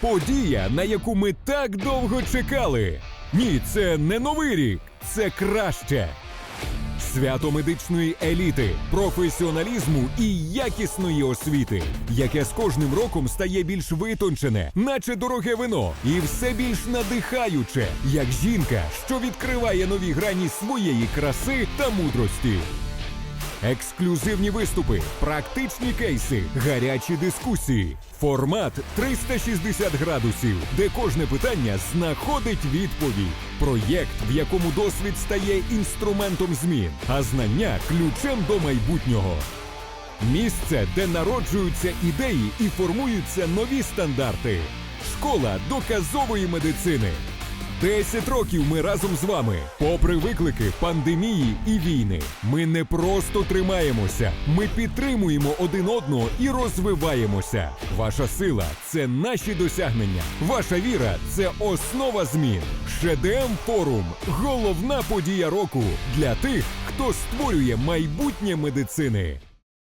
Подія, на яку ми так довго чекали. Ні, це не новий рік, це краще. Свято медичної еліти, професіоналізму і якісної освіти, яке з кожним роком стає більш витончене, наче дороге вино, і все більш надихаюче, як жінка, що відкриває нові грані своєї краси та мудрості. Ексклюзивні виступи, практичні кейси, гарячі дискусії. Формат 360 градусів, де кожне питання знаходить відповідь. Проєкт, в якому досвід стає інструментом змін, а знання ключем до майбутнього. Місце, де народжуються ідеї і формуються нові стандарти. Школа доказової медицини. 10 років ми разом з вами. Попри виклики, пандемії і війни, ми не просто тримаємося, ми підтримуємо один одного і розвиваємося. Ваша сила це наші досягнення. Ваша віра це основа змін. ШДМ Форум головна подія року для тих, хто створює майбутнє медицини.